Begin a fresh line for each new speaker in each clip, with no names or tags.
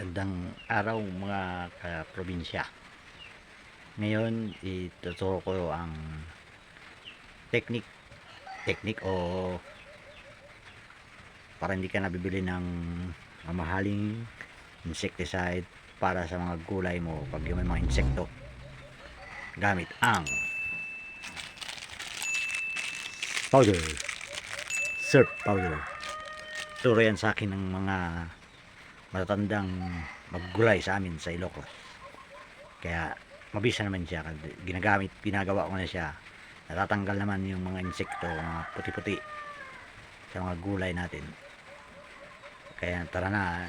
Gandang araw mga kaprobinsya. Ngayon, ituturo ko ang technique technique o para hindi ka nabibili ng mamahaling insecticide para sa mga gulay mo pag may mga insekto gamit ang powder surf powder turo yan sa akin ng mga matatandang maggulay sa amin sa Ilocos. Kaya mabisa naman siya ginagamit, ginagawa ko na siya. Natatanggal naman yung mga insekto, mga puti-puti sa mga gulay natin. Kaya tara na.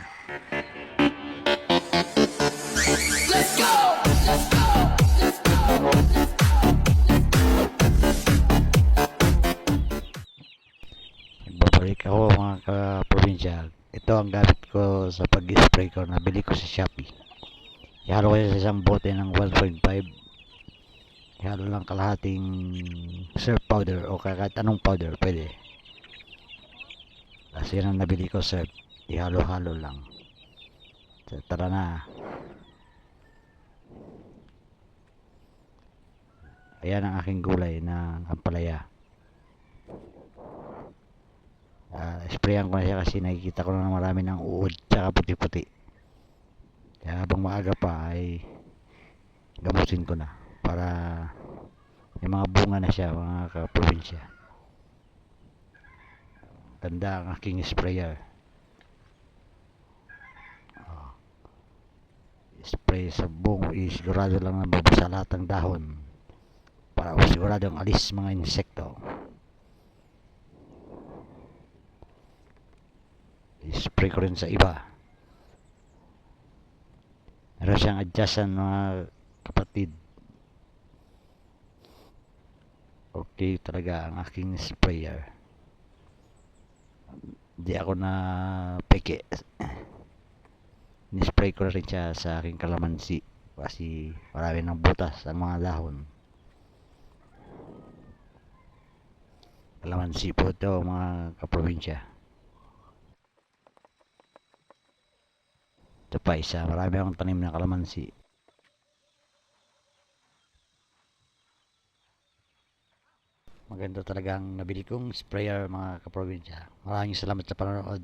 Nagbabalik ako mga ka-provincia. Ito ang gamit ko sa pag-spray ko. Nabili ko sa Shopee. Ihalo ko sa isang bote ng 1.5. Ihalo lang kalahating surf powder o kahit anong powder. Pwede. Kasi yan ang nabili ko surf. Ihalo-halo lang. So, tara na. Ayan ang aking gulay na ampalaya. Sprayan ko na siya kasi nakikita ko na marami ng uod tsaka puti-puti. Kaya habang maaga pa ay gamutin ko na para may mga bunga na siya mga kaprobinsya. Ganda ang aking sprayer. Oh. Spray sa buong isigurado lang na mabasa lahat ng dahon para siguradong alis mga insekto. Spray ko rin sa iba. Meron siyang adjustan mga kapatid. Okay talaga ang aking sprayer. Hindi ako na peke. Nispray ko na rin siya sa aking kalamansi. Kasi marami ng butas ang mga dahon kalamansi po ito mga kaprobinsya Ito pa isa, marami akong tanim na kalamansi. Maganda talagang nabili kong sprayer mga kaprobinsya. Maraming salamat sa panonood.